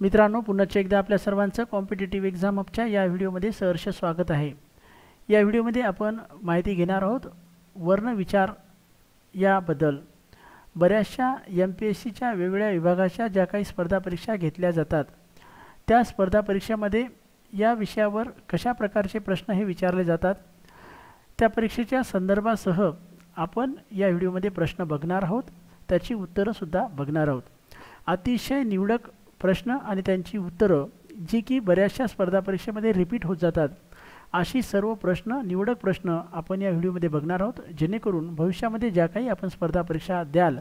मित्रांनो पुन्हा एकदा आपल्या सर्वांचं कॉम्पिटेटिव्ह एक्झाम अपच्या या व्हिडिओमध्ये सहर्ष स्वागत आहे. या व्हिडिओमध्ये आपण माहिती घेणार आहोत वर्णविचार याबद्दल. बऱ्याचशा एम पी एस सीच्या वेगवेगळ्या विभागाच्या ज्या काही स्पर्धा परीक्षा घेतल्या जातात त्या स्पर्धा परीक्षेमध्ये या विषयावर कशा प्रकारचे प्रश्न हे विचारले जातात त्या परीक्षेच्या संदर्भासह आपण या व्हिडिओमध्ये प्रश्न बघणार आहोत त्याची उत्तरंसुद्धा बघणार आहोत. अतिशय निवडक प्रश्न आणि त्यांची उत्तरं जी की बऱ्याचशा स्पर्धा परीक्षेमध्ये रिपीट होत जातात. अशी सर्व प्रश्न निवडक प्रश्न आपण या व्हिडिओमध्ये बघणार आहोत. जेणेकरून भविष्यामध्ये ज्या काही आपण स्पर्धा परीक्षा द्याल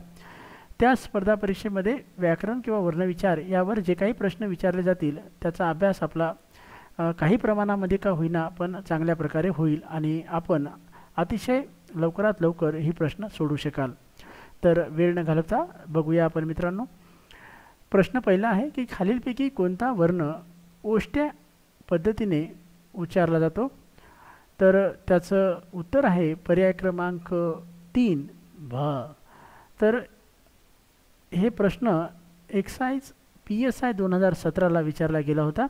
त्या स्पर्धा परीक्षेमध्ये व्याकरण किंवा वर्णविचार यावर जे काही प्रश्न विचारले जातील त्याचा अभ्यास आपला काही प्रमाणामध्ये का होईना पण चांगल्या प्रकारे होईल आणि आपण अतिशय लवकरात लवकर ही प्रश्न सोडू शकाल. तर वेळ न घालवता बघूया आपण मित्रांनो. प्रश्न पहिला आहे की खालीलपैकी कोणता वर्ण ओष्ट्या पद्धतीने उच्चारला जातो? तर त्याचं उत्तर आहे पर्याय क्रमांक तीन भ. तर हे प्रश्न एक्साईज पी एस आय दोन हजार सतराला विचारला गेला होता.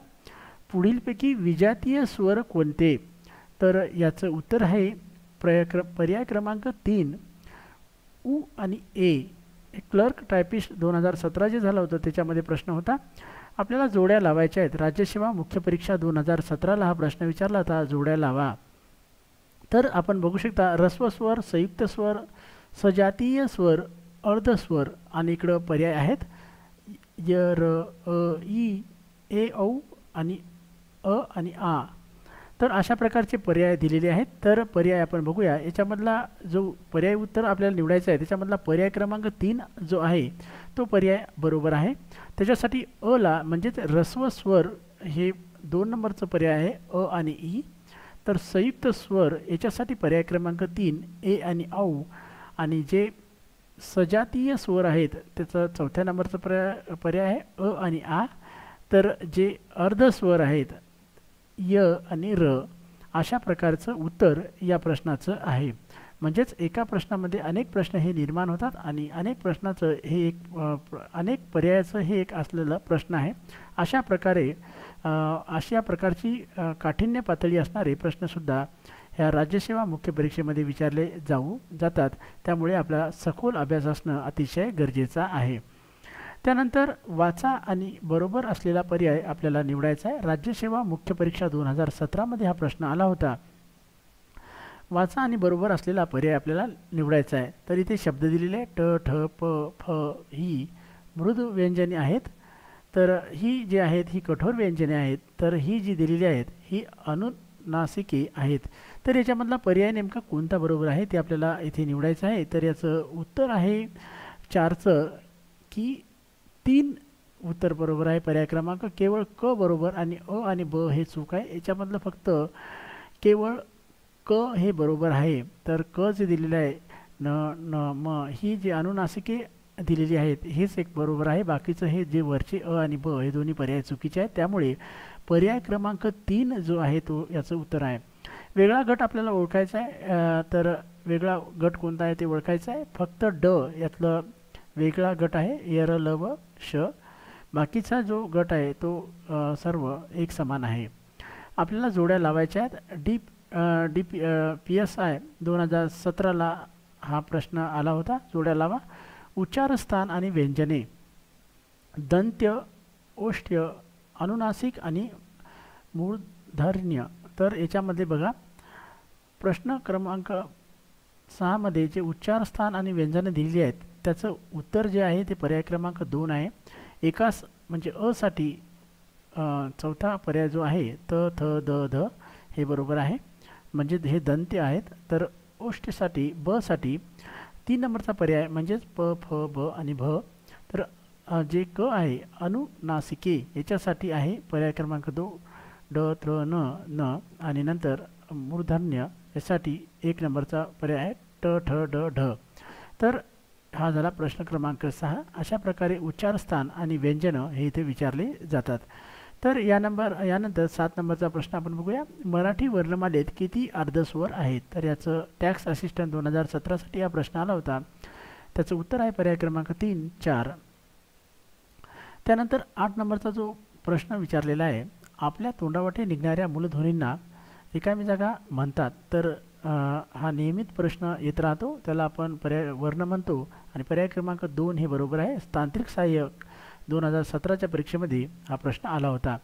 पुढीलपैकी विजातीय स्वर कोणते? तर याचं उत्तर आहे प्रय क्र पर्याय क्रमांक तीन. उ आणि ए क्लर्क टायपिस्ट दोन हजार सतरा जे झालं होतं त्याच्यामध्ये प्रश्न होता. आपल्याला जोड्या लावायच्या आहेत. राज्यसेवा मुख्य परीक्षा दोन हजार सतराला हा प्रश्न विचारला होता. जोड्या लावा. तर आपण बघू शकता रस्वस्वर संयुक्त स्वर सजातीय स्वर अर्धस्वर आणि इकडं पर्याय आहेत. य र अ ई ए औ आणि अ आणि आ. तर अशा प्रकारचे पर्याय दिलेले आहेत. तर पर्याय आपण बघूया. याच्यामधला जो पर्याय उत्तर आपल्याला निवडायचा आहे त्याच्यामधला पर्याय क्रमांक तीन जो आहे तो पर्याय बरोबर आहे. त्याच्यासाठी अला म्हणजेच रस्व स्वर हे दोन नंबरचं पर्याय आहे अ आणि ई तर संयुक्त स्वर याच्यासाठी पर्याय क्रमांक तीन ए आणि औ. आणि जे सजातीय स्वर आहेत त्याचं चौथ्या नंबरचं पर्याय पर्याय आहे अ आणि आ. तर जे अर्धस्वर आहेत य आणि र अशा प्रकारचं उत्तर या प्रश्नाचं आहे. म्हणजेच एका प्रश्नामध्ये अनेक प्रश्न हे निर्माण होतात आणि अनेक प्रश्नाचं हे एक अनेक पर्यायाचं हे एक असलेलं प्रश्न आहे. अशा प्रकारे अशा प्रकारची काठिण्य पातळी असणारे प्रश्नसुद्धा ह्या राज्यसेवा मुख्य परीक्षेमध्ये विचारले जाऊ जातात. त्यामुळे आपला सखोल अभ्यास असणं अतिशय गरजेचं आहे. त्यानंतर वाचा आणि बरोबर असलेला पर्याय आपल्याला निवडायचा आहे. राज्यसेवा मुख्य परीक्षा दोन हजार सतरामध्ये हा प्रश्न आला होता. वाचा आणि बरोबर असलेला पर्याय आपल्याला निवडायचा आहे. तर इथे शब्द दिलेले ट ठ प फ ही मृद व्यंजने आहेत. तर ही जी आहेत ही कठोर व्यंजने आहेत. तर ही जी दिलेली आहेत ही अनुनासिके आहेत. तर याच्यामधला पर्याय नेमका कोणता बरोबर आहे ते आपल्याला इथे निवडायचं आहे. तर याचं उत्तर आहे चारचं की तीन उत्तर बरोबर आहे पर्याय क्रमांक केवळ क बरोबर आणि अ आणि ब हे चूक आहे. याच्यामधलं फक्त केवळ क हे बरोबर आहे. तर क जे दिलेलं आहे न न म ही जी अनुनासिके दिलेली आहेत हेच एक बरोबर आहे. बाकीचं हे जे वरचे अ आणि ब हे दोन्ही पर्याय चुकीचे आहेत. त्यामुळे पर्याय क्रमांक तीन जो आहे तो याचं उत्तर आहे. वेगळा गट आपल्याला ओळखायचा आहे. तर वेगळा गट कोणता आहे ते ओळखायचं आहे. फक्त ड यातलं वेगळा गट आहे यर ल व श. बाकीचा जो गट आहे तो सर्व एक समान आहे. आपल्याला जोड्या लावायच्या आहेत. D D P P S I दोन हजार सतराला हा प्रश्न आला होता. जोड्या लावा. उच्चारस्थान आणि व्यंजने. दंत्य ओष्ठ्य अनुनासिक आणि मूर्धर्ण्य तर याच्यामध्ये बघा. प्रश्न क्रमांक सहामध्ये जे उच्चारस्थान आणि व्यंजने दिलेली आहेत त्याचं उत्तर जे आहे ते पर्याय क्रमांक दोन आहे. एकाच म्हणजे चौथा पर्याय जो आहे, त, थ, द, ध हे बरोबर आहे. म्हणजे हे दंत्य आहेत. तर ओष्टीसाठी बसाठी तीन नंबरचा पर्याय म्हणजेच प, फ, ब आणि भ. तर जे क आहे, अनुनासिके याच्यासाठी आहे पर्याय क्रमांक दो, ड, त्र, न न आणि नंतर मूर्धन्य यासाठी एक नंबरचा पर्याय आहे, ट, ठ ढ. तर हा झाला प्रश्न क्रमांक सहा. अशा प्रकारे उच्चारस्थान आणि व्यंजनं हे इथे विचारले जातात. तर या नंबर यानंतर सात नंबरचा प्रश्न आपण बघूया. मराठी वर्णमालेत किती अर्धस्वर आहेत? तर याचं टॅक्स असिस्टंट दोन हजार सतरासाठी हा प्रश्न आला होता. त्याचं उत्तर आहे पर्याय क्रमांक तीन चार. त्यानंतर आठ नंबरचा जो प्रश्न विचारलेला आहे आपल्या तोंडावाटे निघणाऱ्या मूलध्वनींना रिकामी जागा म्हणतात. तर हा नियमित प्रश्न येत राहतो. त्याला आपण पर्याय वर्ण म्हणतो. आणि पर्याय क्रमांक दोन हे बरोबर आहे. तांत्रिक सहाय्यक दोन हजार सतराच्या परीक्षेमध्ये हा प्रश्न आला होता.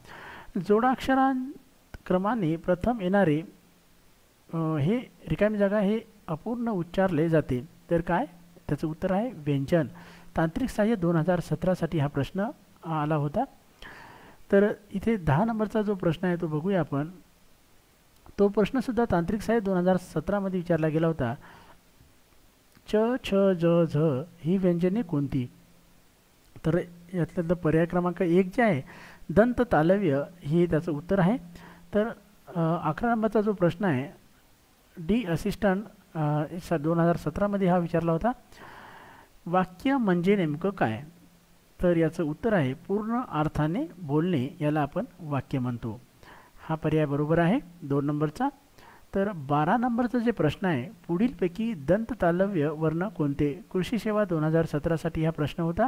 जोडाक्षरांक्रमाने प्रथम येणारे हे रिकामी जागा हे अपूर्ण उच्चारले जाते. तर काय? त्याचं उत्तर आहे व्यंजन. तांत्रिक सहाय्य दोन हजार सतरासाठी हा प्रश्न आला होता. तर इथे दहा नंबरचा जो प्रश्न आहे तो बघूया आपण. तो प्रश्नसुद्धा तांत्रिक सहाय्य दोन हजार सतरामध्ये विचारला गेला होता. च छ ज झ ही व्यंजने कोणती? तर यातलं पर्याय क्रमांक एक जे आहे दंत तालव्य हे त्याचं उत्तर आहे. तर अकरा नंबरचा जो प्रश्न आहे डी असिस्टंट दोन हजार सतरामध्ये हा विचारला होता. वाक्य म्हणजे नेमकं काय? तर याचं उत्तर आहे पूर्ण अर्थाने बोलणे याला आपण वाक्य म्हणतो. हा पर्याय बरोबर आहे दोन नंबरचा. तर बारा नंबरचा जे प्रश्न आहे पुढीलपैकी दंत तालव्य वर्ण कोणते? कृषी सेवा दोन हजार सतरासाठी हा प्रश्न होता.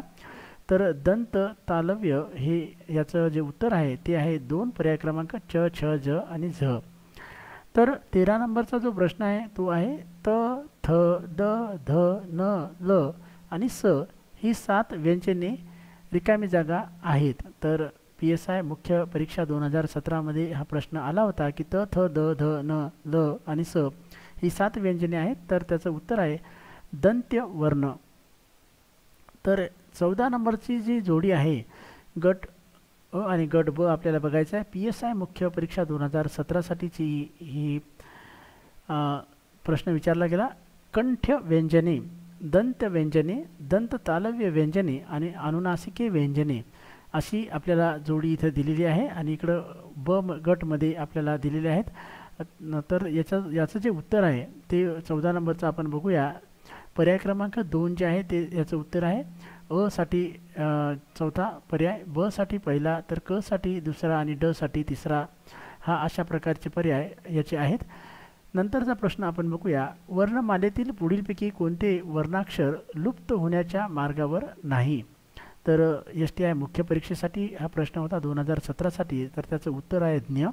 तर दंत तालव्य हे याचं जे उत्तर आहे ते आहे दोन पर्याय क्रमांक च छ ज आणि झ. तर तेरा नंबरचा जो प्रश्न आहे तो आहे त थ द ध न ल आणि स ही सात व्यंजने रिकामी जागा आहेत. तर पी एस आय मुख्य परीक्षा दोन हजार सतरामध्ये हा प्रश्न आला होता की त थ द ध न ल आणि स ही सात व्यंजने आहेत तर त्याचं उत्तर आहे दंत्य वर्ण तर चौदा नंबरची जी जोडी आहे गट अ आणि गट ब आपल्याला बघायचं आहे पी एस आय मुख्य परीक्षा दोन हजार सतरासाठीची ही प्रश्न विचारला गेला. कंठ्य व्यंजने दंत व्यंजने दंत तालव्य व्यंजने आणि अनुनासिके व्यंजने. अशी आपल्याला जोडी इथं दिलेली आहे आणि इकडं ब गटमध्ये आपल्याला दिलेले आहेत. तर याचं याचं जे उत्तर आहे ते चौदा नंबरचं आपण बघूया. पर्याय क्रमांक दोन जे आहे ते याचं उत्तर आहे. असाठी चौथा पर्याय ब साठी पहिला तर क साठी दुसरा आणि ड साठी तिसरा हा अशा प्रकारचे पर्याय याचे आहेत. नंतरचा प्रश्न आपण बघूया. वर्णमालेतील पुढीलपैकी कोणते वर्णाक्षर लुप्त होण्याच्या मार्गावर नाही? तर एस टी आय मुख्य परीक्षेसाठी हा प्रश्न होता दोन हजार सतरासाठी. तर त्याचं उत्तर आहे ज्ञ.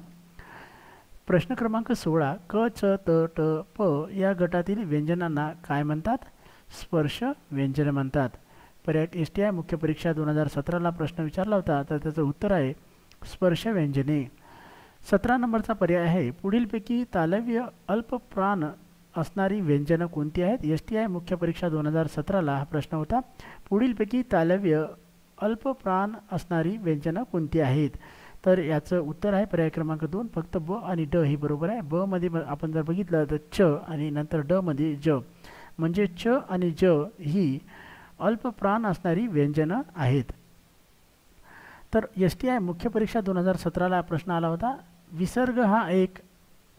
प्रश्न क्रमांक सोळा क च त ट प या गटातील व्यंजनांना काय म्हणतात? स्पर्श व्यंजन म्हणतात. पर्याय एस टी आय मुख्य परीक्षा दोन हजार सतराला प्रश्न विचारला होता तर त्याचं उत्तर आहे स्पर्श व्यंजने. सतरा नंबरचा पर्याय आहे पुढीलपैकी तालव्य अल्प प्राण असणारी व्यंजनं कोणती आहेत? एस टी आय मुख्य परीक्षा दोन हजार सतराला हा प्रश्न होता. पुढीलपैकी तालव्य अल्प प्राण असणारी व्यंजनं कोणती आहेत? तर याचं उत्तर आहे पर्याय क्रमांक दोन फक्त ब आणि ड ही बरोबर आहे. ब मध्ये आपण जर बघितलं तर च आणि नंतर ड मध्ये ज. म्हणजे च आणि ज ही अल्प प्राण असणारी व्यंजनं आहेत. तर एस टी आय मुख्य परीक्षा दोन हजार सतराला प्रश्न आला होता. विसर्ग हा एक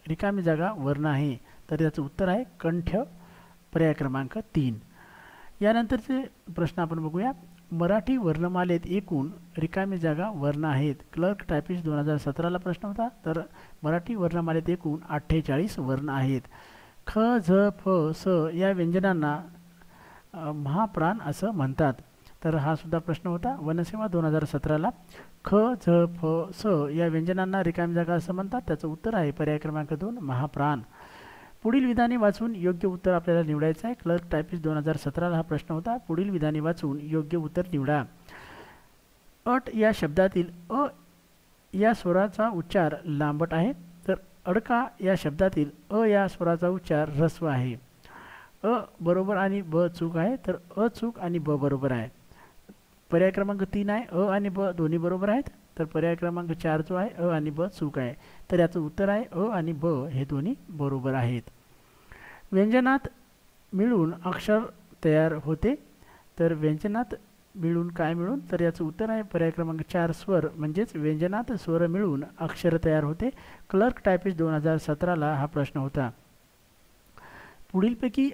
रिकामी जागा वर्ण आहे तर याचं उत्तर आहे कंठ पर्याय क्रमांक तीन. यानंतरचे प्रश्न आपण बघूया. मराठी वर्णमालेत एकूण रिकामी जागा वर्ण आहेत. क्लर्क टायपिस्ट दोन हजार सतराला प्रश्न होता. तर मराठी वर्णमालेत एकूण अठ्ठेचाळीस वर्ण आहेत. ख झ फ स या व्यंजनांना महाप्राण असं म्हणतात. तर हा सुद्धा प्रश्न होता. वनसेवा दोन हजार सतराला ख झ फ स या व्यंजनांना रिकामी जागा असं म्हणतात. त्याचं उत्तर आहे पर्याय क्रमांक दोन महाप्राण. पुढील विधाने वाचून योग्य उत्तर आपल्याला निवडायचं आहे. क्लर्क टायपिस्ट दोन हजार सतराला हा प्रश्न होता. पुढील विधाने वाचून योग्य उत्तर निवडा. अट या शब्दातील अ या स्वराचा उच्चार लांबट आहे. तर अडका या शब्दातील अ या स्वराचा उच्चार ऱ्हस्व आहे. अ बरोबर आणि ब चूक आहे. तर अ चूक आणि ब बरोबर आहे. पर्याय क्रमांक तीन आहे. अ आणि ब दोन्ही बरोबर आहेत. तर पर्याय क्रमांक चार जो आहे. अ आणि ब चूक आहे. तर याचं उत्तर आहे. अ आणि ब हे दोन्ही बरोबर आहेत. व्यंजनात मिळून अक्षर तयार होते. तर व्यंजनात मिळून काय मिळून? तर याचं उत्तर आहे पर्याय क्रमांक चार स्वर. म्हणजेच व्यंजनात स्वर मिळून अक्षर तयार होते. क्लर्क टायपिस्ट दोन हजार सतराला हा प्रश्न होता. पुढीलपैकी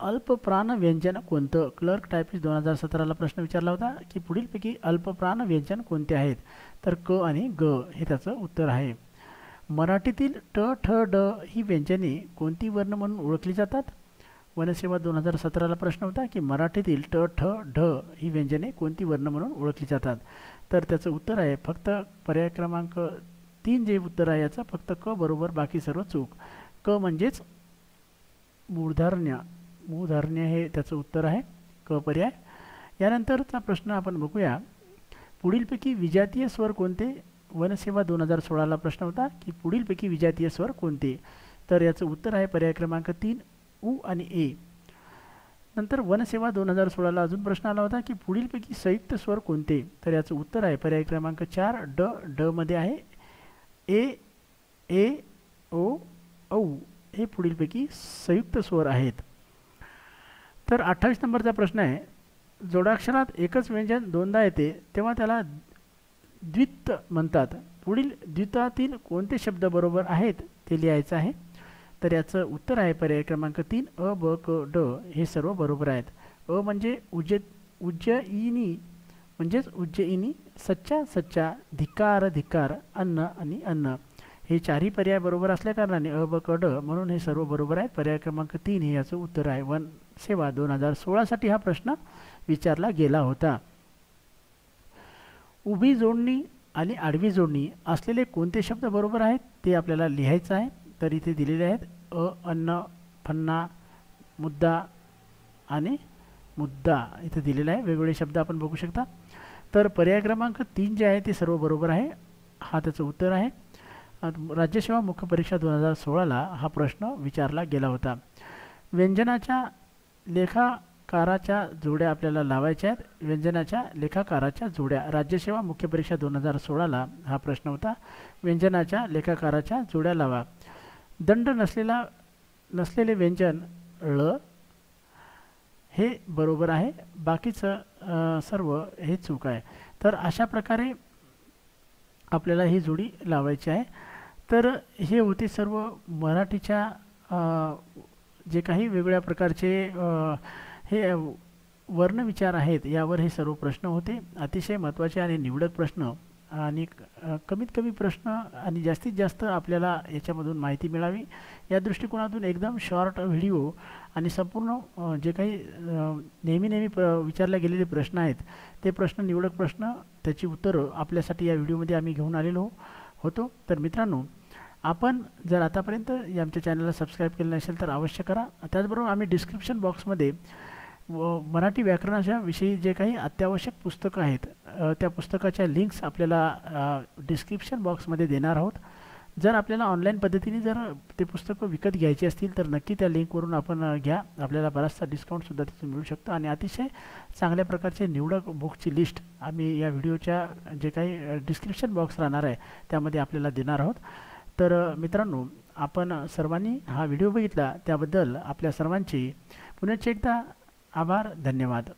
अल्पप्राण व्यंजन कोणतं? क्लर्क टायपिस्ट दोन हजार सतराला प्रश्न विचारला होता की पुढीलपैकी अल्पप्राण व्यंजन कोणते आहेत? तर क आणि ग हे त्याचं उत्तर आहे. मराठीतील ट ठ ड ही व्यंजने कोणती वर्ण म्हणून ओळखली जातात? वनसेवा दोन हजार सतराला प्रश्न होता की मराठीतील ट ठ ढ ही व्यंजने कोणती वर्ण म्हणून ओळखली जातात? तर त्याचं उत्तर आहे फक्त पर्याय क्रमांक तीन जे उत्तर आहे याचं फक्त क बरोबर बाकी सर्व चूक. क म्हणजेच मूर्धारण्य मूर्धारण्य हे त्याचं उत्तर आहे क पर्याय. यानंतरचा प्रश्न आपण बघूया. पुढीलपैकी विजातीय स्वर कोणते? वनसेवा दोन हजार सोळाला प्रश्न होता की पुढीलपैकी विजातीय स्वर कोणते? तर याचं उत्तर आहे पर्याय क्रमांक तीन उ आणि ए. नंतर वनसेवा दोन हजार सोळाला अजून प्रश्न आला होता की पुढीलपैकी संयुक्त स्वर कोणते? तर याचं उत्तर आहे पर्याय क्रमांक चार ड ड मध्ये आहे. ए ए ओ औ हे पुढीलपैकी संयुक्त स्वर आहेत. तर अठ्ठावीस नंबरचा प्रश्न आहे. जोडाक्षरात एकच व्यंजन दोनदा येते तेव्हा त्याला द्वित्त म्हणतात. पुढील द्वितातील कोणते शब्द बरोबर आहेत ते लिहायचं आहे. तर याचं उत्तर आहे पर्याय क्रमांक तीन अ ब क ड हे सर्व बरोबर आहेत. अ म्हणजे उज्ज उज्जयिनी म्हणजेच उज्जयिनी सच्चा सच्चा धिकार धिकार अन्न आणि अन्न. हे चारही पर्याय बरोबर असल्याकारणाने अ ब क ड म्हणून हे सर्व बरोबर आहेत. पर्याय क्रमांक तीन हे याचं उत्तर आहे. वन सेवा दोन हजार सोळासाठी हा प्रश्न विचारला गेला होता. उभी जोडणी आणि आडवी जोडणी असलेले कोणते शब्द बरोबर आहेत ते आपल्याला लिहायचं आहे. तर इथे दिलेले आहेत अ अन्न फन्ना मुद्दा आणि मुद्दा. इथे दिलेला आहे. वेगवेगळे शब्द आपण बघू शकता. तर पर्याय क्रमांक तीन जे आहे ते सर्व बरोबर आहे. हा त्याचं उत्तर आहे. राज्यसेवा मुख्य परीक्षा दोन हजार सोळाला हा प्रश्न विचारला गेला होता. व्यंजनाच्या लेखा काराच्या जोड्या आपल्याला लावायच्या आहेत. व्यंजनाच्या लेखाकाराच्या जोड्या. राज्यसेवा मुख्य परीक्षा दोन हजार सोळाला हा प्रश्न होता. व्यंजनाच्या लेखाकाराच्या जोड्या लावा. दंड नसलेला नसलेले व्यंजन ळ हे बरोबर आहे. बाकीचं सर्व हे चूक आहे. तर अशा प्रकारे आपल्याला ही जोडी लावायची आहे. तर हे होते सर्व मराठीच्या जे काही वेगवेगळ्या प्रकारचे हे वर्णविचार आहेत यावर हे सर्व प्रश्न होते. अतिशय महत्त्वाचे आणि निवडक प्रश्न आणि कमीत कमी प्रश्न आणि जास्तीत जास्त आपल्याला याच्यामधून माहिती मिळावी. या दृष्टिकोनातून एकदम शॉर्ट व्हिडिओ आणि संपूर्ण जे काही नेहमी नेहमी प विचारले गेलेले प्रश्न आहेत ते प्रश्न निवडक प्रश्न त्याची उत्तरं आपल्यासाठी या व्हिडिओमध्ये आम्ही घेऊन आलेलो होतो. तर मित्रांनो आपण जर आतापर्यंत आमच्या चॅनलला सबस्क्राईब केलं नसेल तर अवश्य करा. त्याचबरोबर आम्ही डिस्क्रिप्शन बॉक्समध्ये व मराठी व्याकरणाच्या विषयी जे काही अत्यावश्यक पुस्तकं आहेत त्या पुस्तकाच्या लिंक्स आपल्याला डिस्क्रिप्शन बॉक्समध्ये देणार आहोत. जर आपल्याला ऑनलाईन पद्धतीने जर ते पुस्तकं विकत घ्यायची असतील तर नक्की त्या लिंकवरून आपण घ्या. आपल्याला बराचसा डिस्काउंटसुद्धा तिथून मिळू शकतो. आणि अतिशय चांगल्या प्रकारचे निवडक बुकची लिस्ट आम्ही या व्हिडिओच्या जे काही डिस्क्रिप्शन बॉक्स राहणार आहे त्यामध्ये आपल्याला देणार आहोत. तर मित्रांनो आपण सर्वांनी हा व्हिडिओ बघितला त्याबद्दल आपल्या सर्वांची पुन्हा एकदा आभार धन्यवाद.